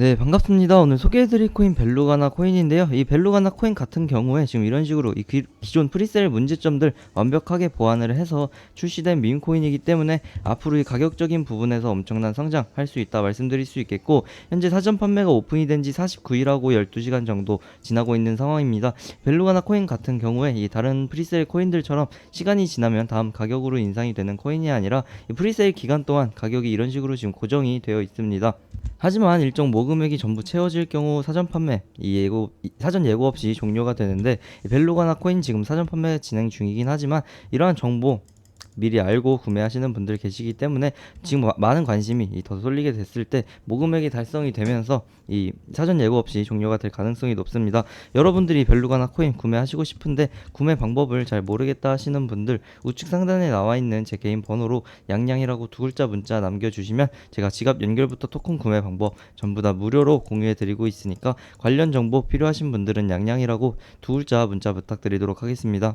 네, 반갑습니다. 오늘 소개해드릴 코인 벨루가나 코인인데요. 이 벨루가나 코인 같은 경우에 지금 이런 식으로 이 기, 기존 프리셀 문제점들 완벽하게 보완을 해서 출시된 밈 코인이기 때문에 앞으로 이 가격적인 부분에서 엄청난 성장할 수 있다 말씀드릴 수 있겠고 현재 사전 판매가 오픈이 된 지 49일하고 12시간 정도 지나고 있는 상황입니다. 벨루가나 코인 같은 경우에 이 다른 프리셀 코인들처럼 시간이 지나면 다음 가격으로 인상이 되는 코인이 아니라 이 프리세일 기간 동안 가격이 이런 식으로 지금 고정이 되어 있습니다. 하지만 일정 모금 액이 전부 채워질 경우 사전 판매 이 예고 이 사전 예고 없이 종료가 되는데 이 벨루가나 코인 지금 사전 판매 진행 중이긴 하지만 이러한 정보 미리 알고 구매하시는 분들 계시기 때문에 지금 마- 많은 관심이 이더 쏠리게 됐을 때 모금액이 달성이 되면서 이 사전 예고 없이 종료가 될 가능성이 높습니다. 여러분들이 벨루가나 코인 구매하시고 싶은데 구매 방법을 잘 모르겠다 하시는 분들 우측 상단에 나와 있는 제 개인 번호로 양양이라고 두 글자 문자 남겨주시면 제가 지갑 연결부터 토큰 구매 방법 전부 다 무료로 공유해 드리고 있으니까 관련 정보 필요하신 분들은 양양이라고 두 글자 문자 부탁드리도록 하겠습니다.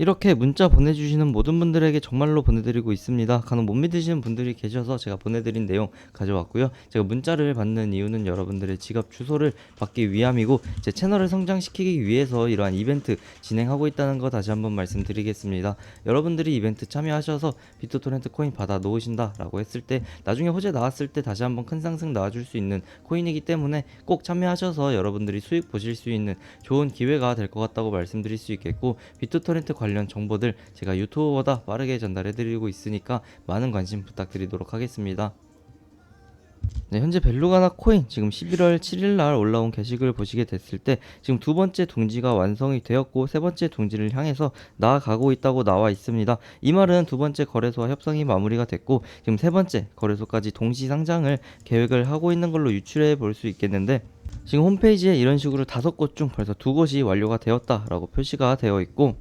이렇게 문자 보내주시는 모든 분들에게 정말로 보내드리고 있습니다. 간혹 못 믿으시는 분들이 계셔서 제가 보내드린 내용 가져왔고요. 제가 문자를 받는 이유는 여러분들의 지갑 주소를 받기 위함이고 제 채널을 성장시키기 위해서 이러한 이벤트 진행하고 있다는 거 다시 한번 말씀드리겠습니다. 여러분들이 이벤트 참여하셔서 비트토렌트 코인 받아 놓으신다 라고 했을 때 나중에 호재 나왔을 때 다시 한번 큰 상승 나와줄 수 있는 코인이기 때문에 꼭 참여하셔서 여러분들이 수익 보실 수 있는 좋은 기회가 될 것 같다고 말씀드릴 수 있겠고 비트토렌트 관련 정보들 제가 유튜브보다 빠르게 전달해 드리고 있으니까 많은 관심 부탁드리도록 하겠습니다. 네, 현재 벨루가나 코인 지금 11월 7일 날 올라온 게시글 보시게 됐을 때 지금 두 번째 둥지가 완성이 되었고 세 번째 둥지를 향해서 나아가고 있다고 나와 있습니다. 이 말은 두 번째 거래소와 협상이 마무리가 됐고 지금 세 번째 거래소까지 동시 상장을 계획을 하고 있는 걸로 유출해 볼 수 있겠는데 지금 홈페이지에 이런 식으로 다섯 곳 중 벌써 두 곳이 완료가 되었다라고 표시가 되어 있고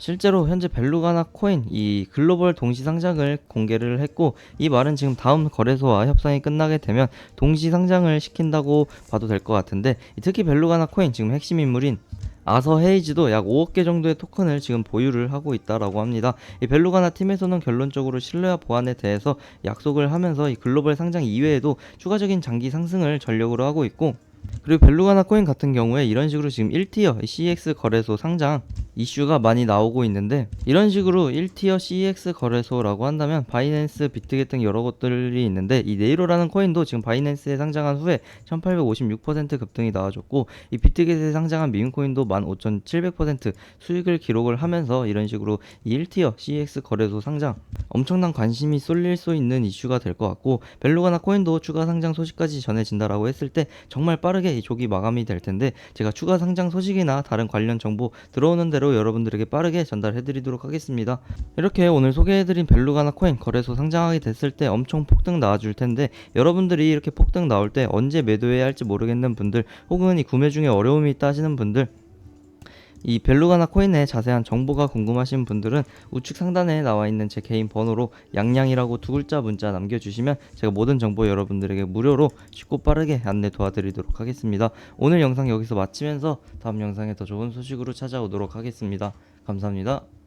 실제로 현재 벨루가나 코인 이 글로벌 동시 상장을 공개를 했고 이 말은 지금 다음 거래소와 협상이 끝나게 되면 동시 상장을 시킨다고 봐도 될 것 같은데 특히 벨루가나 코인 지금 핵심 인물인 아서 헤이즈도 약 5억 개 정도의 토큰을 지금 보유를 하고 있다라고 합니다. 이 벨루가나 팀에서는 결론적으로 신뢰와 보안에 대해서 약속을 하면서 이 글로벌 상장 이외에도 추가적인 장기 상승을 전력으로 하고 있고 그리고 벨루가나 코인 같은 경우에 이런 식으로 지금 1티어 CX 거래소 상장 이슈가 많이 나오고 있는데 이런 식으로 1티어 CX 거래소라고 한다면 바이낸스, 비트겟 등 여러 곳들이 있는데 이 네이로라는 코인도 지금 바이낸스에 상장한 후에 1856% 급등이 나와줬고 이 비트겟에 상장한 밈 코인도 15,700% 수익을 기록을 하면서 이런 식으로 이 1티어 CX 거래소 상장 엄청난 관심이 쏠릴 수 있는 이슈가 될 것 같고 벨루가나 코인도 추가 상장 소식까지 전해진다라고 했을 때 정말 빠르게 이 조기 마감이 될 텐데 제가 추가 상장 소식이나 다른 관련 정보 들어오는 대로 여러분들에게 빠르게 전달해 드리도록 하겠습니다. 이렇게 오늘 소개해 드린 벨루가나 코인 거래소 상장하게 됐을 때 엄청 폭등 나와 줄 텐데 여러분들이 이렇게 폭등 나올 때 언제 매도해야 할지 모르겠는 분들 혹은 이 구매 중에 어려움이 있다 하시는 분들 이 벨루가나 코인의 자세한 정보가 궁금하신 분들은 우측 상단에 나와 있는 제 개인 번호로 양양이라고 두 글자 문자 남겨주시면 제가 모든 정보 여러분들에게 무료로 쉽고 빠르게 안내 도와드리도록 하겠습니다. 오늘 영상 여기서 마치면서 다음 영상에 더 좋은 소식으로 찾아오도록 하겠습니다. 감사합니다.